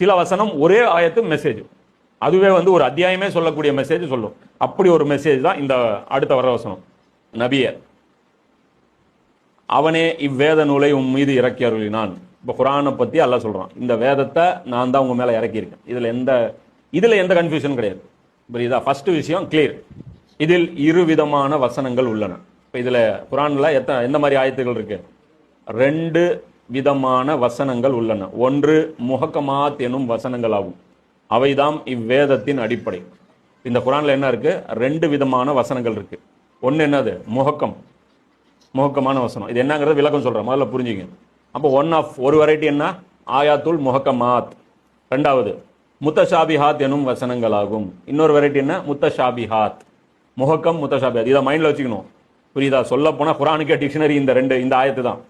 சில வசனம் ஒரே ஆயத்து மெசேஜ் அதுவே வந்து ஒரு அத்தியாயமே சொல்லக்கூடிய மெசேஜ் சொல்லும். அப்படி ஒரு மெசேஜ் தான் இந்த அடுத்த வர வசனம் நபிய அவனே இவ்வேத நூலை உன் மீது இறக்கி அருளினான். இப்போ குரானை பற்றி எல்லாம் சொல்கிறான் இந்த வேதத்தை நான் தான் உங்கள் மேலே இறக்கியிருக்கேன். இதில் எந்த இதில் எந்த கன்ஃபியூஷன் கிடையாது. புரியுதா? ஃபர்ஸ்ட் விஷயம் கிளியர் இதில் இரு விதமான வசனங்கள் உள்ளன. இப்போ இதில் குரானில் எத்தனை எந்த மாதிரி ஆயத்துகள் இருக்கு? ரெண்டு விதமான வசனங்கள் உள்ளன. ஒன்று முகக்கமாத் எனும் வசனங்கள் ஆகும் அவைதாம் இவ்வேதத்தின் அடிப்படை. இந்த குரானில் என்ன இருக்கு? ரெண்டு விதமான வசனங்கள் இருக்கு. ஒன்று என்னது? முகக்கம். முகக்கமான வசனம். இது என்னங்கிறது விளக்கம் சொல்கிறேன் முதல்ல புரிஞ்சுங்க. அப்போ ஒன் ஆஃப் ஒரு வெரைட்டி என்ன? ஆயாத்துல் முகக்கமாத். ரெண்டாவது முத்தஷாபிஹாத் எனும் வசனங்களாகும். இன்னொரு வெரைட்டி என்ன? முத்தஷாபிஹாத். முகக்கம் முத்தஷாபிஹாத். இதை மைண்டில் வச்சுக்கணும். புரியுதா? சொல்ல போனால் குரானுக்கே டிக்ஷனரி இந்த ரெண்டு இந்த ஆயத்து தான்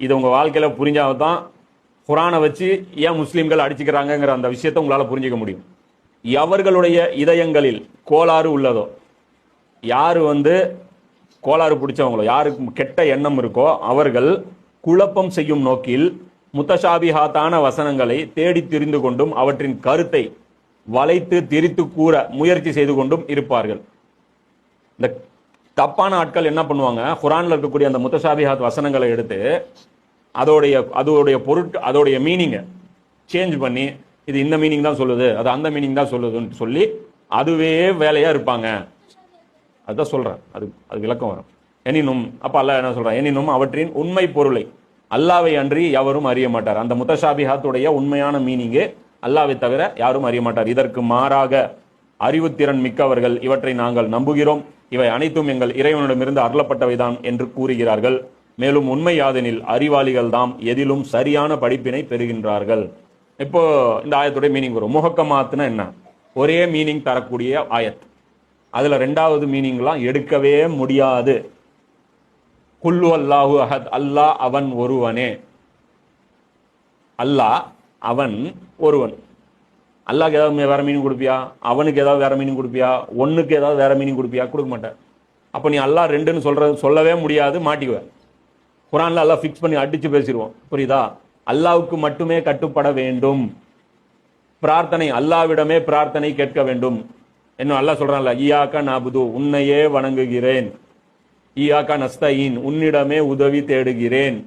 இது வாழ்க்கையில் புரிஞ்சால் தான் குரானை வச்சு ஏன் முஸ்லீம்கள் அடிச்சுக்கிறாங்கங்கிற அந்த விஷயத்தை உங்களால் புரிஞ்சுக்க முடியும். எவர்களுடைய இதயங்களில் கோளாறு உள்ளதோ யார் வந்து கோளாறு பிடிச்சவங்களோ யாருக்கு கெட்ட எண்ணம் இருக்கோ அவர்கள் குழப்பம் செய்யும் நோக்கில் முத்தஷாபிஹாத்தான வசனங்களை தேடி திரிந்து கொண்டும் அவற்றின் கருத்தை வளைத்து திரித்து கூற முயற்சி செய்து கொண்டும் இருப்பார்கள். இந்த தப்பான ஆட்கள் என்ன பண்ணுவாங்க? குரானில் இருக்கக்கூடிய அந்த முத்தசாபிஹாத் வசனங்களை எடுத்து அதோடைய அதோடைய பொருட் அதோடைய மீனிங்கை சேஞ்ச் பண்ணி இது இந்த மீனிங் தான் சொல்லுது அது அந்த மீனிங் தான் சொல்லுதுன்னு சொல்லி அதுவே வேலையாக இருப்பாங்க. அதுதான் சொல்கிறேன் அது அது விளக்கம் வரும். எனினும் அப்போ அல்லாஹ் என்ன சொல்கிறேன் எனினும் அவற்றின் உண்மை பொருளை அல்லாவை அன்றி எவரும் அறிய மாட்டார். அந்த முத்தஷாபிஹாத்துடைய உண்மையான மீனிங்கு அல்லாவை தவிர யாரும் அறிய மாட்டார். இதற்கு மாறாக அறிவுத்திறன் மிக்கவர்கள் இவற்றை நாங்கள் நம்புகிறோம். இவை அனைத்தும் எங்கள் இறைவனிடமிருந்து அருளப்பட்டவைதான் என்று கூறுகிறார்கள். மேலும் உண்மை யாதெனில் அறிவாளிகள் தாம் எதிலும் சரியான படிப்பினை பெறுகின்றார்கள். இப்போ இந்த ஆயத்துடைய மீனிங் வரும். முகக்கமாத்துனா என்ன? ஒரே மீனிங் தரக்கூடிய ஆயத். அதுல ரெண்டாவது மீனிங்லாம் எடுக்கவே முடியாது. குல்லு அல்லாஹு அஹத். அல்லாஹ் அவன் ஒருவனே. அல்லாஹ் அவன் ஒருவன். அல்லாக்கு ஏதாவது வேற மீனிங் கொடுப்பியா? அவனுக்கு ஏதாவது வேற மீனிங் கொடுப்பியா? ஒன்றுக்கு ஏதாவது வேற மீனிங் கொடுப்பியா? கொடுக்க மாட்டேன் அப்போ நீ அல்லாஹ் ரெண்டுன்னு சொல்றது சொல்லவே முடியாது மாட்டிக்குவேன் குரானில் எல்லாம் ஃபிக்ஸ் பண்ணி அடித்து பேசிடுவோம் புரியுதா? அல்லாவுக்கு மட்டுமே கட்டுப்பட வேண்டும். பிரார்த்தனை அல்லாவிடமே பிரார்த்தனை கேட்க வேண்டும். என்ன அல்லா சொல்கிறான்ல ஈயாக்கா நாபுது உன்னையே வணங்குகிறேன். ஈயாக்கா நஸ்தயின் உன்னிடமே உதவி தேடுகிறேன்.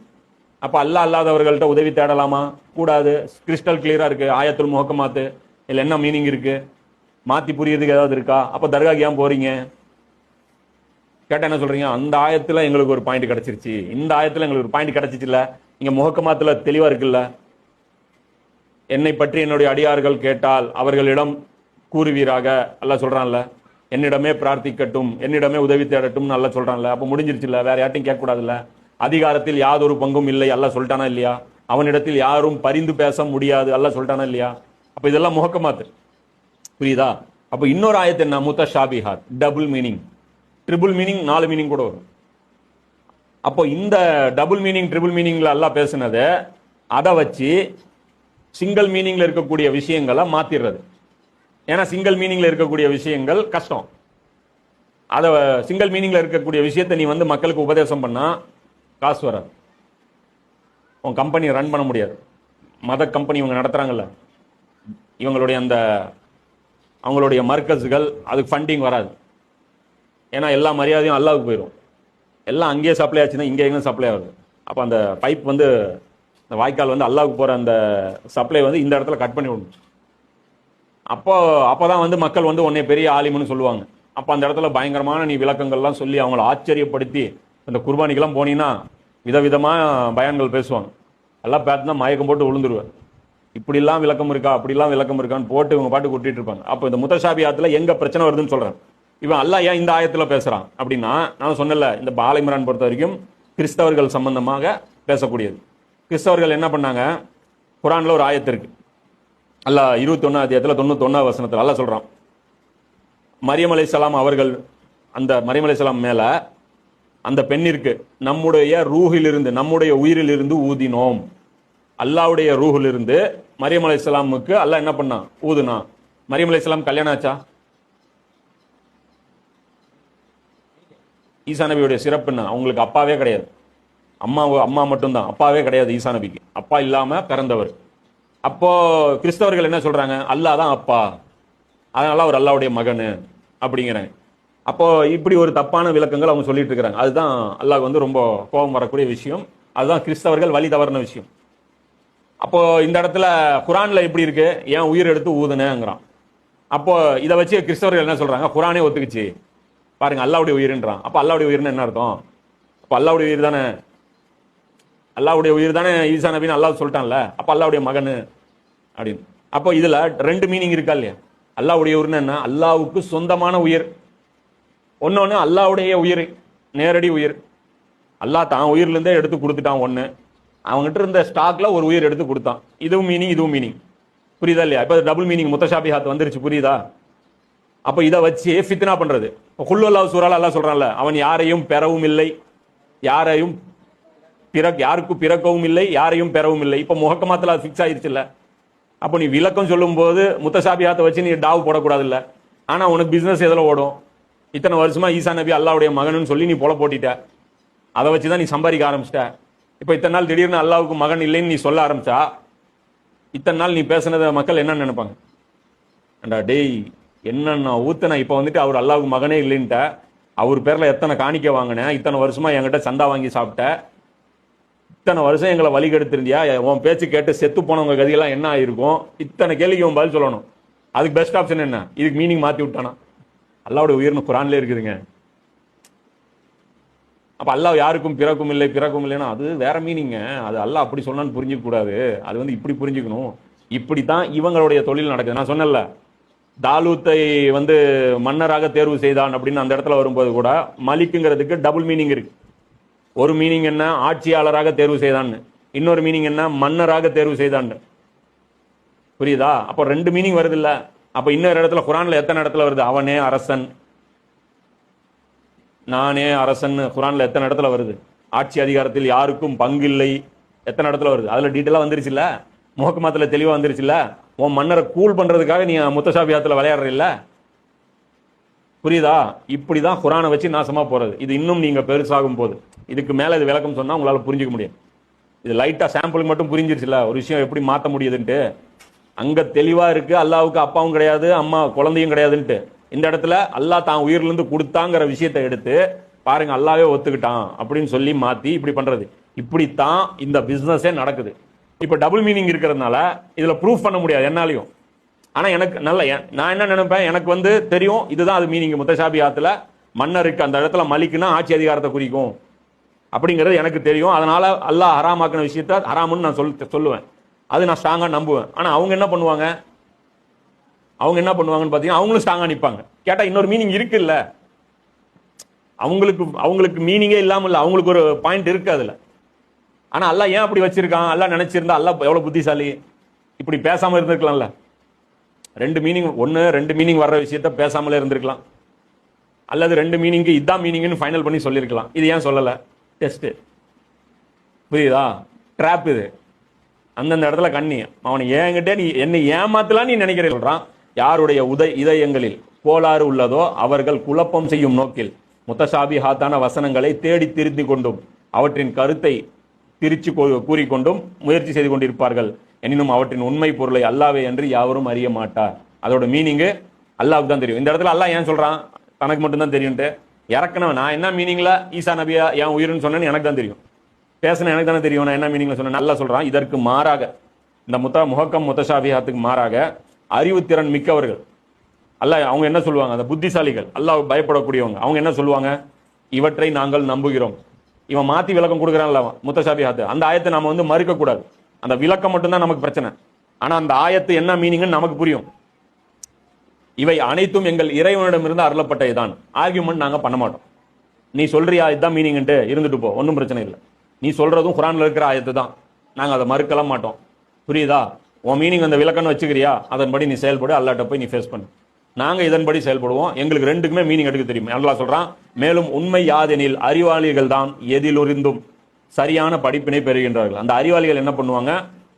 அப்போ அல்லாஹ் அல்லாதவர்கள்ட்ட உதவி தேடலாமா? கூடாது. கிறிஸ்டல் கிளியராக இருக்குது ஆயத்துல் முகக்கமாத்து இல்லை என்ன மீனிங் இருக்கு? மாத்தி புரியறதுக்கு ஏதாவது இருக்கா? அப்ப தர்காக்கு ஏன் போறீங்க? கேட்டா என்ன சொல்றீங்க? அந்த ஆயத்துல எங்களுக்கு ஒரு பாயிண்ட் கிடைச்சிருச்சு. இந்த ஆயத்துல எங்களுக்கு ஒரு பாயிண்ட் கிடைச்சிச்சுல இங்க முகக்கமாத்துல தெளிவா இருக்குல்ல. என்னை பற்றி என்னுடைய அடியார்கள் கேட்டால் அவர்களிடம் கூறுவீராக. அல்ல சொல்றான்ல என்னிடமே பிரார்த்திக்கட்டும். என்னிடமே உதவி தேடட்டும் நல்லா சொல்றான்ல. அப்ப முடிஞ்சிருச்சுல்ல வேற யார்ட்டையும் கேட்கக்கூடாதுல்ல. அதிகாரத்தில் யாதொரு பங்கும் இல்லை அல்ல சொல்லிட்டானா இல்லையா? அவனிடத்தில் யாரும் பரிந்து பேச முடியாது. அல்ல சொல்லிட்டானா இல்லையா? அப்ப இதெல்லாம் முகக்கமாத்து. புரியுதா? அப்ப இன்னொரு ஆயத்து என்ன? முத்த ஷாபிஹாத் டபுள் மீனிங். ட்ரிபிள் மீனிங் நாலு மீனிங் கூட வரும். அப்போ இந்த டபுள் மீனிங் ட்ரிபிள் மீனிங்ல எல்லாம் பேசுனது அதை வச்சு சிங்கிள் மீனிங்ல இருக்கக்கூடிய விஷயங்களை மாத்திடுறது ஏன்னா சிங்கிள் மீனிங்ல இருக்கக்கூடிய விஷயங்கள் கஷ்டம். அதை சிங்கிள் மீனிங்ல இருக்கக்கூடிய விஷயத்தை நீ வந்து மக்களுக்கு உபதேசம் பண்ணா காசு வராது. உன் கம்பெனி ரன் பண்ண முடியாது. மத கம்பெனி இவங்க நடத்துறாங்கல்ல. இவங்களுடைய அந்த அவங்களுடைய மர்க்கஸுகள் அதுக்கு ஃபண்டிங் வராது. ஏன்னா எல்லா மரியாதையும் அல்லாவுக்கு போயிடும் எல்லாம் அங்கேயே சப்ளை ஆச்சுன்னா இங்கே எங்கே சப்ளை ஆகுது. அப்போ அந்த பைப் வந்து இந்த வாய்க்கால் வந்து அல்லாவுக்கு போகிற அந்த சப்ளை வந்து இந்த இடத்துல கட் பண்ணி விடணும். அப்போ அப்பதான் வந்து மக்கள் வந்து உன்னை பெரிய ஆலிம்னு சொல்லுவாங்க. அப்போ அந்த இடத்துல பயங்கரமான நீ விளக்கங்கள்லாம் சொல்லி அவங்கள ஆச்சரியப்படுத்தி அந்த குர்பானிக்கெல்லாம் போனீங்கன்னா விதவிதமாக பயான்கள் பேசுவாங்க. எல்லாம் பார்த்து தான் மயக்கம் போட்டு விழுந்துருவேன். இப்படிலாம் விளக்கம் இருக்கா அப்படிலாம் விளக்கம் இருக்கான்னு போட்டு இவங்க பாட்டு கூட்டிட்டு இருப்பாங்க. அப்போ இந்த முத்தஷாபியாத்துல எங்க பிரச்சனை வருதுன்னு சொல்றேன். இவன் அல்லா ஏன் இந்த ஆயத்துல பேசுறான்? அப்படின்னா நான் சொன்னல இந்த பாலைமரான் பொறுத்த வரைக்கும் கிறிஸ்தவர்கள் சம்பந்தமாக பேசக்கூடியது. கிறிஸ்தவர்கள் என்ன பண்ணாங்க? குரான்ல ஒரு ஆயத்து இருக்கு. அல்ல இருபத்தி ஒன்னா அத்தியாயத்துல தொண்ணூத்தி ஒன்னாவது வசனத்துல சொல்றான். மரியம் சலாம் அவர்கள் அந்த மரியம் சலாம் மேல அந்த பெண்ணிற்கு நம்முடைய ரூஹிலிருந்து நம்முடைய உயிரிலிருந்து ஊதினோம். அல்லாவுடைய ரூஹிலிருந்து மரியம் அலைஹிஸ்ஸலாமுக்கு அல்லாஹ் என்ன பண்ணான்? ஊதுனா. மரியம் அலைஹிஸ்ஸலாம் கல்யாணம் ஆச்சா? ஈசா நபியுடைய சிறப்பு என்ன? அவங்களுக்கு அப்பாவே கிடையாது. அம்மா அம்மா மட்டும்தான். அப்பாவே கிடையாது ஈசா நபிக்கு. அப்பா இல்லாம பிறந்தவர். அப்போ கிறிஸ்தவர்கள் என்ன சொல்றாங்க? அல்லாஹ் தான் அப்பா. அதனால அவர் அல்லாவுடைய மகனு அப்படிங்கிறாங்க. அப்போ இப்படி ஒரு தப்பான விளக்கங்கள் அவங்க சொல்லிட்டு இருக்கிறாங்க. அதுதான் அல்லாஹ் வந்து ரொம்ப கோபம் வரக்கூடிய விஷயம். அதுதான் கிறிஸ்தவர்கள் வழி தவறின விஷயம். அப்போ இந்த இடத்துல குரான்ல எப்படி இருக்கு? ஏன் உயிர் எடுத்து ஊதுனேங்கிறான். அப்போ இதை வச்சு கிறிஸ்தவர்கள் என்ன சொல்றாங்க? குரானே ஒத்துக்குச்சு. பாருங்க அல்லாவுடைய உயிர்ன்றான். அப்போ அல்லாவுடைய உயிர்னு என்ன அர்த்தம்? அப்போ அல்லாவுடைய உயிர் தானே? அல்லாவுடைய உயிர் தானே? ஈசா நபின்னு அல்லாஹ் சொல்லிட்டான்ல. அப்போ அல்லாவுடைய மகனு அப்படின்னு. அப்போ இதுல ரெண்டு மீனிங் இருக்கா இல்லையா? அல்லாவுடைய உயிர்னு என்ன? அல்லாவுக்கு சொந்தமான உயிர். ஒன்னொன்னு அல்லாவுடைய உயிர் நேரடி உயிர். அல்லாஹ் தான் உயிர்லேருந்தே எடுத்து கொடுத்துட்டான் ஒன்று அவங்ககிட்ட இருந்த ஸ்டாக்ல ஒரு உயிர் எடுத்து கொடுத்தான். இதுவும் மீனிங் இதுவும் மீனிங் புரியுதா இல்லையா? இப்போ டபுள் மீனிங் முத்தஷாபிஹாத் வந்துருச்சு புரியுதா? அப்போ இதை வச்சு ஃபித்னா பண்றது. குல்லுல்லா சூறால எல்லாம் சொல்றான்ல அவன் யாரையும் பெறவும் இல்லை யாரையும் பிற யாருக்கும் பிறக்கவும் இல்லை யாரையும் பெறவும் இல்லை. இப்போ முகக்கமாத்தில் அது ஃபிக்ஸ் ஆயிருச்சுல்ல. அப்போ நீ விளக்கம் சொல்லும்போது முத்தசாபியாத்தை வச்சு நீ டாவ் போடக்கூடாது ஆனால் உனக்கு பிஸ்னஸ் எதில் ஓடும்? இத்தனை வருஷமா ஈசா நபி அல்லாவுடைய மகனுன்னு சொல்லி நீ பொல போட்டிட்ட. அதை வச்சு தான் நீ சம்பாதிக்க ஆரம்பிச்சிட்ட. இப்போ இத்தனை நாள் திடீர்னு அல்லாவுக்கு மகன் இல்லைன்னு நீ சொல்ல ஆரம்பிச்சா இத்தனை நாள் நீ பேசுனதை மக்கள் என்ன நினைப்பாங்க? ஏண்டா டேய் என்னன்னா ஊத்துன? இப்போ வந்துட்டு அவர் அல்லாவுக்கு மகனே இல்லைன்ட்ட அவர் பேரில் எத்தனை காணிக்க வாங்கினேன் இத்தனை வருஷமா என்கிட்ட சந்தா வாங்கி சாப்பிட்ட. இத்தனை வருஷம் எங்களை வழி கெடுத்திருந்தியா? உன் பேச்சு கேட்டு செத்து போனவங்க கதிகளாம் என்ன ஆயிருக்கும்? இத்தனை கேள்விக்கு உன் பதில் சொல்லணும். அதுக்கு பெஸ்ட் ஆப்ஷன் என்ன? இதுக்கு மீனிங் மாற்றி விட்டானா? அல்லாவோட உயிர்னு குரான்லேயே இருக்குதுங்க. அப்போ அல்லாஹ் யாருக்கும் பிறக்கும் இல்லை பிறக்கும் இல்லைன்னா அது வேற மீனிங்க அது அல்லாஹ் அப்படி சொன்னான்னு புரிஞ்சிக்கக்கூடாது அது வந்து இப்படி புரிஞ்சுக்கணும். இப்படி தான் இவங்களுடைய தொழில் நடக்குது. நான் சொன்னேன்ல தாலூத்தை வந்து மன்னராக தேர்வு செய்தான் அப்படின்னு அந்த இடத்துல வரும்போது கூட மலிக்குங்கிறதுக்கு டபுள் மீனிங் இருக்கு. ஒரு மீனிங் என்ன? ஆட்சியாளராக தேர்வு செய்தான்னு. இன்னொரு மீனிங் என்ன? மன்னராக தேர்வு செய்தான்னு. புரியுதா? அப்போ ரெண்டு மீனிங் வருது இல்லை அப்போ இன்னொரு இடத்துல குரானில் எத்தனை இடத்துல வருது? அவனே அரசன். நானே அரசன் குரானில் எத்தனை இடத்துல வருது? ஆட்சி அதிகாரத்தில் யாருக்கும் பங்கில்லை. எத்தனை இடத்துல வருது? அதில் டீட்டெயிலாக வந்துருச்சு முகக்குமாத்தில் தெளிவாக வந்துருச்சுல்ல? வந்துருச்சு உன் மன்னரை கூல் பண்ணுறதுக்காக நீ முத்தசாபியாத்தில் விளையாடுறில்ல? புரியுதா? புரியுதா இப்படிதான் குரானை வச்சு நாசமாக போகிறது இது இன்னும் நீங்கள் பெருசாகும் போது. இதுக்கு மேலே இது விளக்கம் சொன்னால் உங்களால் புரிஞ்சுக்க முடியும். இது லைட்டாக சாம்பிளுக்கு மட்டும் புரிஞ்சிருச்சுல ஒரு விஷயம் எப்படி மாற்ற முடியுதுன்ட்டு? அங்கே தெளிவாக இருக்குது அல்லாவுக்கு அப்பாவும் கிடையாது. அம்மா குழந்தையும் கிடையாதுன்ட்டு. இந்த இடத்துல அல்லாஹ் தான் உயிர்லேருந்து கொடுத்தாங்கிற விஷயத்தை எடுத்து பாருங்க அல்லாவே ஒத்துக்கிட்டான் அப்படின்னு சொல்லி மாற்றி இப்படி பண்ணுறது இப்படித்தான் இந்த பிஸ்னஸே நடக்குது. இப்போ டபுள் மீனிங் இருக்கிறதுனால இதில் ப்ரூஃப் பண்ண முடியாது என்னாலையும். ஆனால் எனக்கு நல்ல நான் என்ன நினைப்பேன்? எனக்கு வந்து தெரியும் இதுதான் அது மீனிங் முத்தசாபியாத்துல மன்னருக்கு அந்த இடத்துல மலிக்குன்னா ஆட்சி அதிகாரத்தை குறிக்கும். அப்படிங்கிறது எனக்கு தெரியும். அதனால் அல்லாஹ் ஹராமாக்கின விஷயத்த ஹராமுன்னு நான் சொல் சொல்லுவேன். அது நான் ஸ்ட்ராங்காக நம்புவேன். ஆனால் அவங்க என்ன பண்ணுவாங்க? அவங்க என்ன பண்ணுவாங்கன்னு பார்த்தீங்கன்னா அவங்களும் ஸ்ட்ராங்கா நிற்பாங்க கேட்டால் இன்னொரு மீனிங் இருக்குல்ல? அவங்களுக்கு அவங்களுக்கு மீனிங்கே இல்லாமல் இல்லை. அவங்களுக்கு ஒரு பாயிண்ட் இருக்கு அதில். ஆனால் அல்லா ஏன் அப்படி வச்சிருக்கான்? அல்லா நினச்சிருந்தா அல்லா எவ்வளோ புத்திசாலி? இப்படி பேசாமல் இருந்திருக்கலாம்ல. ரெண்டு மீனிங் ஒன்று ரெண்டு மீனிங் வர்ற விஷயத்த பேசாமலே இருந்திருக்கலாம். அல்லது ரெண்டு மீனிங்க்கு இதான் மீனிங்னு ஃபைனல் பண்ணி சொல்லியிருக்கலாம் இது ஏன் சொல்லலை? டெஸ்ட்டு புரியுதா? ட்ராப் இது. அந்தந்த இடத்துல கண்ணி. அவனை ஏங்கிட்டே நீ என்னை ஏமாத்தலாம் நீ நினைக்கிற சொல்கிறான் யாருடைய உதய இதயங்களில் கோளாறு உள்ளதோ அவர்கள் குழப்பம் செய்யும் நோக்கில் முத்தசாபிஹாத்தான வசனங்களை தேடி திருத்தி கொண்டும் அவற்றின் கருத்தை திருச்சி கூறிக்கொண்டும் முயற்சி செய்து கொண்டிருப்பார்கள். எனினும் அவற்றின் உண்மை பொருளை அல்லாவே என்று யாவரும் அறிய மாட்டார். அதோட மீனிங்கு அல்லாவுக்கு தான் தெரியும். இந்த இடத்துல அல்லாஹ் ஏன் சொல்றான்? தனக்கு மட்டும்தான் தெரியும்ட்டு. இறக்கணும் நான் என்ன மீனிங்ல ஈசா நபியா என் உயிர்னு சொன்னேன்னு எனக்கு தான் தெரியும். பேசின எனக்கு தானே தெரியும். நான் என்ன மீனிங்ல சொன்னேன் நல்லா சொல்றான். இதற்கு மாறாக இந்த முத்த முகக்கம் முத்தசாபிஹாத்துக்கு மாறாக அறிவுத்திறன் மிக்கவர்கள். அல்ல அவங்க என்ன சொல்லுவாங்க? அந்த புத்திசாலிகள். அல்லாஹ் பயப்படக்கூடியவங்க. அவங்க என்ன சொல்லுவாங்க? இவற்றை நாங்கள் நம்புகிறோம். இவன் மாத்தி விளக்கம் கொடுக்குறான்ல அவன் முத்தசாபிஹாத்து அந்த ஆயத்தை நாம வந்து மறுக்க கூடாது அந்த விளக்கம் மட்டும்தான் நமக்கு பிரச்சனை. ஆனா அந்த ஆயத்து என்ன மீனிங்னு நமக்கு புரியும். இவை அனைத்தும் எங்கள் இறைவனிடமிருந்து அருளப்பட்டதுதான். ஆர்கியூமெண்ட் நாங்கள் பண்ண மாட்டோம். நீ சொல்றியா? இதுதான் மீனிங்ன்ட்டு இருந்துட்டு போ. ஒன்றும் பிரச்சனை இல்லை. நீ சொல்றதும் குரான்ல இருக்கிற ஆயத்து தான் நாங்கள் அதை மறுக்கலாம் மாட்டோம். புரியுதா? உன் மீனிங் அந்த விளக்கம்னு வச்சுக்கிறியா? அதன்படி நீ செயல்படு அல்லாட்ட போய் நீ ஃபேஸ் பண்ணு. நாங்கள் இதன்படி செயல்படுவோம். எங்களுக்கு ரெண்டுக்குமே மீனிங் எடுக்க தெரியும்? நல்லா சொல்கிறான் மேலும் உண்மை யாதெனில் அறிவாளிகள் தான் எதிலுரிந்தும். சரியான படிப்பினை பெறுகின்றார்கள். அந்த அறிவாளிகள் என்ன பண்ணுவாங்க?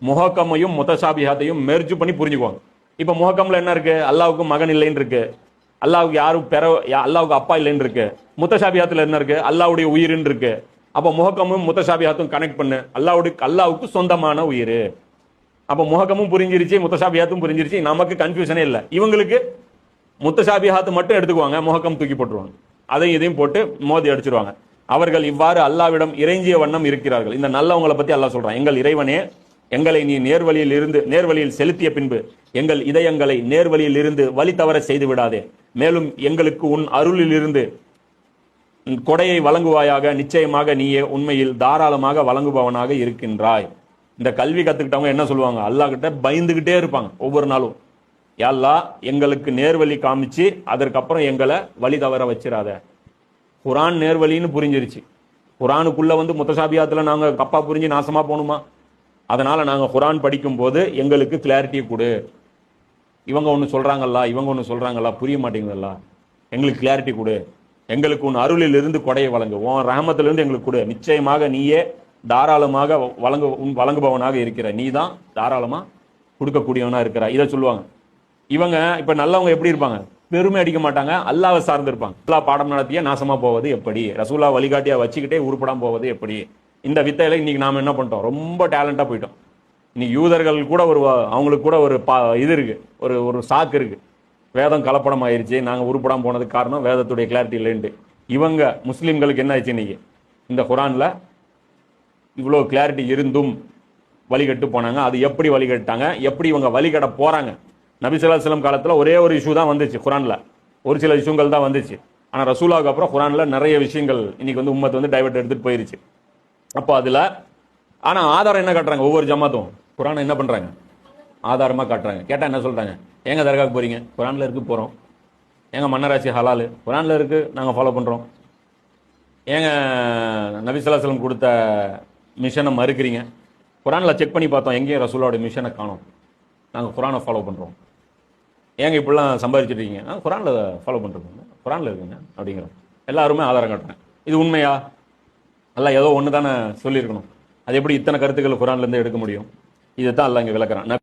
முகக்கமையும் முத்தசாபிஹாத்தையும் மெர்ஜு பண்ணி புரிஞ்சுக்குவாங்க. இப்போ முகக்கமில் என்ன இருக்கு? அல்லாவுக்கு மகன் இல்லைன்னு இருக்கு. அல்லாவுக்கு யாரும் பெற அல்லாவுக்கு அப்பா இல்லைன்னு இருக்கு. முத்தசாபிஹாத்தில் என்ன இருக்கு? அல்லாவுடைய உயிர்னு இருக்கு. அப்போ முகக்கமும் முத்தசாபிஹாத்தும் கனெக்ட் பண்ணு. அல்லாவுடைய அல்லாவுக்கு சொந்தமான உயிர். அப்ப முகக்கமும் புரிஞ்சிருச்சு முத்தசாபியாத்தும் புரிஞ்சிருச்சு. நமக்கு கன்ஃபியூஷனே இல்லை. இவங்களுக்கு முத்தசாபியாத்து மட்டும் எடுத்துக்குவாங்க முகக்கம் தூக்கி போட்டுருவாங்க. அதையும் இதையும் போட்டு மோதி அடிச்சிருவாங்க. அவர்கள் இவ்வாறு அல்லாவிடம் இறைஞ்சிய வண்ணம் இருக்கிறார்கள். இந்த நல்லவங்களை பத்தி அல்லாஹ் சொல்றான். எங்கள் இறைவனே எங்களை நீ நேர்வழியில் இருந்து நேர்வழியில் செலுத்திய பின்பு எங்கள் இதயங்களை நேர்வழியில் இருந்து வழி தவற செய்து விடாதே. மேலும் எங்களுக்கு உன் அருளில் இருந்து கொடையை வழங்குவாயாக நிச்சயமாக நீயே உண்மையில் தாராளமாக வழங்குபவனாக இருக்கின்றாய். இந்த கல்வி கற்றுக்கிட்டவங்க என்ன சொல்லுவாங்க? அல்லாஹ் கிட்ட பயந்துக்கிட்டே இருப்பாங்க ஒவ்வொரு நாளும். எல்லா எங்களுக்கு நேர்வழி காமிச்சு அதற்கப்புறம் எங்களை வழி தவற வச்சிடாத குரான் நேர்வழின்னு புரிஞ்சிருச்சு. குரானுக்குள்ளே வந்து முத்தசாபியாத்தில் நாங்கள் கப்பா புரிஞ்சு நாசமாக போகணுமா அதனால் நாங்கள் குரான் படிக்கும்போது எங்களுக்கு கிளாரிட்டி கொடு. இவங்க ஒன்று சொல்கிறாங்களா இவங்க ஒன்று சொல்கிறாங்களா புரிய மாட்டேங்குதுல்ல? எங்களுக்கு கிளாரிட்டி கொடு. எங்களுக்கு உன் அருளில் இருந்து கொடையை வழங்கு. உன் ரஹமத்திலிருந்து எங்களுக்கு கொடு. நிச்சயமாக நீயே தாராளமாக வழங்கு உன் வழங்குபவனாக இருக்கிற நீ தான் தாராளமாக கொடுக்கக்கூடியவனாக இருக்கிற. இதை சொல்லுவாங்க. இவங்க இப்போ நல்லவங்க எப்படி இருப்பாங்க? பெருமை அடிக்க மாட்டாங்க அல்லாவை சார்ந்து இருப்பாங்க. பாடம் நடத்திய நாசமாக போவது எப்படி? ரசூலா வழிகாட்டியாக வச்சுக்கிட்டே உருப்படாமல் போவது எப்படி? இந்த வித்தையில இன்னைக்கு நாம என்ன பண்ணிட்டோம்? ரொம்ப டேலண்டாக போயிட்டோம். இன்னைக்கு யூதர்கள் கூட ஒரு அவங்களுக்கு கூட ஒரு பா இது இருக்கு. ஒரு ஒரு சாக்கு இருக்கு. வேதம் கலப்படம் ஆயிடுச்சு நாங்கள் உருப்படாமல் போனதுக்கு காரணம் வேதத்துடைய கிளாரிட்டி இல்லைன்ட்டு. இவங்க முஸ்லீம்களுக்கு என்ன ஆயிடுச்சு இன்னைக்கு? இந்த குரானில் இவ்வளோ கிளாரிட்டி இருந்தும் வழிகட்டு போனாங்க. அது எப்படி வழிகட்டாங்க? எப்படி இவங்க வழிகட போகிறாங்க நபி காலத்தில் ஒரே ஒரு இஷ்யூ தான் வந்துச்சு குரானில். ஒரு சில இஷ்யூங்கள் தான் வந்துச்சு. ஆனால் ரசூலாவுக்கு அப்புறம் குரானில் நிறைய விஷயங்கள் இன்னைக்கு வந்து உம்மத்தை வந்து டைவர்ட் எடுத்துகிட்டு போயிருச்சு. அப்போ அதில் ஆனால் ஆதாரம் என்ன காட்டுறாங்க? ஒவ்வொரு ஜமாத்தும். குரானை என்ன பண்ணுறாங்க ஆதாரமாக காட்டுறாங்க. கேட்டால் என்ன சொல்கிறாங்க எங்கள் தர்காவுக்கு போகிறீங்க குரானில் இருக்கு போகிறோம் எங்கள் மன்னராசி ஹலாலு? குரானில் இருக்குது நாங்கள் ஃபாலோ பண்ணுறோம் ஏங்க நபிசல்லாசலம் கொடுத்த மிஷனை மறுக்கிறீங்க. குரானில் செக் பண்ணி பார்த்தோம். எங்கேயும் ரசூலோட மிஷனை காணோம். நாங்கள் குரானை ஃபாலோ பண்ணுறோம் ஏங்க இப்படிலாம் சம்பாதிச்சிருக்கீங்க ஆ குரானில் ஃபாலோ பண்ணுறோங்க குரானில் இருக்குங்க அப்படிங்கிறோம். எல்லாருமே ஆதாரம் காட்டுறேன். இது உண்மையா? எல்லாம் ஏதோ ஒன்று தானே சொல்லியிருக்கணும். அது எப்படி இத்தனை கருத்துக்கள் குரான்லேருந்து எடுக்க முடியும்? இதை தான் எல்லாம் இங்கே விளக்குறான்.